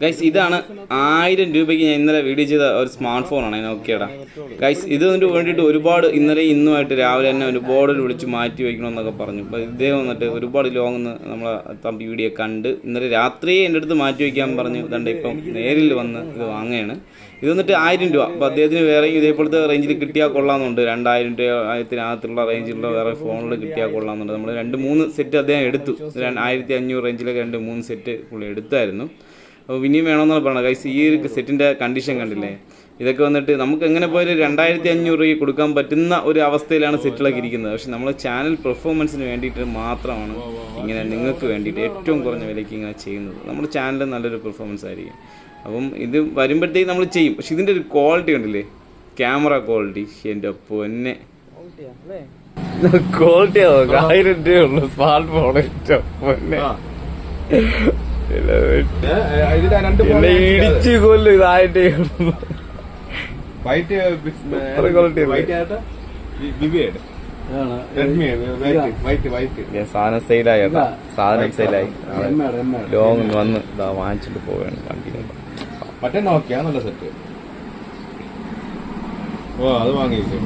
Guys ഇതാണ് ആയിരം രൂപയ്ക്ക് ഞാൻ ഇന്നലെ വീഡിയോ ചെയ്ത ഒരു സ്മാർട്ട് ഫോണാണ് നോക്കിയടാ. ഗൈസ് ഇത് വേണ്ടിയിട്ട് ഒരുപാട് ഇന്നലെ ഇന്നുമായിട്ട് രാവിലെ തന്നെ ഒരുപാട് വിളിച്ച് മാറ്റി വയ്ക്കണമെന്നൊക്കെ പറഞ്ഞു. അപ്പോൾ ഇദ്ദേഹം വന്നിട്ട് ഒരുപാട് ലോങ് നമ്മളെ തമ്പി വീഡിയോ കണ്ട് ഇന്നലെ രാത്രിയെ എന്റെ അടുത്ത് മാറ്റി വയ്ക്കാൻ പറഞ്ഞു. ഇതുണ്ട് ഇപ്പം നേരിൽ വന്ന് ഇത് വാങ്ങുകയാണ്. ഇത് വന്നിട്ട് ആയിരം രൂപ. അപ്പോൾ അദ്ദേഹത്തിന് വേറെ ഇതേപോലത്തെ റേഞ്ചിൽ കിട്ടിയാൽ കൊള്ളാമെന്നുണ്ട്. രണ്ടായിരം രൂപ ആയിരത്തിനകത്തുള്ള റേഞ്ചിലുള്ള വേറെ ഫോണിൽ കിട്ടിയാൽ കൊള്ളാമെന്നുണ്ട്. നമ്മൾ രണ്ട് മൂന്ന് സെറ്റ് അദ്ദേഹം എടുത്തു. ആയിരത്തി അഞ്ഞൂറ് റേഞ്ചിലൊക്കെ രണ്ട് മൂന്ന് സെറ്റ് പുള്ളി എടുത്തായിരുന്നു. ഇനിയും വേണമെന്നാണ് പറഞ്ഞത്. ഗൈസ് ഈ ഒരു സെറ്റിന്റെ കണ്ടീഷൻ കണ്ടില്ലേ? ഇതൊക്കെ വന്നിട്ട് നമുക്ക് എങ്ങനെ പോയാലും രണ്ടായിരത്തി അഞ്ഞൂറ് രൂപ കൊടുക്കാൻ പറ്റുന്ന ഒരു അവസ്ഥയിലാണ് സെറ്റിലൊക്കെ ഇരിക്കുന്നത്. പക്ഷെ നമ്മൾ ചാനൽ പെർഫോമൻസിന് വേണ്ടിയിട്ട് മാത്രമാണ് ഇങ്ങനെ നിങ്ങൾക്ക് വേണ്ടിയിട്ട് ഏറ്റവും കുറഞ്ഞ വിലയ്ക്ക് ഇങ്ങനെ ചെയ്യുന്നത്. നമ്മുടെ ചാനൽ നല്ലൊരു പെർഫോമൻസ് ആയിരിക്കും. അപ്പം ഇത് വരുമ്പോഴത്തേക്ക് നമ്മൾ ചെയ്യും. പക്ഷെ ഇതിന്റെ ഒരു ക്വാളിറ്റി ഉണ്ടല്ലേ ക്യാമറ ക്വാളിറ്റി എന്റെ പൊന്നെ. ക്വാളിറ്റി ആയിരം രൂപയുള്ളൂ സ്മാർട്ട് ഫോൺ പൊന്നെ. എന്നെ ഇടിച്ചു കൊല്ലും ഇതായിട്ട്. വൈറ്റ് ഉണ്ട്? വൈറ്റ് സാധനം സെയിലായി കേട്ടോ. സാധനം സെയിലായി. ലോങ് വന്ന് ഇതാ വാങ്ങിച്ചിട്ട് പോവുകയാണ് കണ്ടിന്യൂ മറ്റേ നോക്കിയാ നല്ല സെറ്റ് ഓ അത് വാങ്ങിച്ചു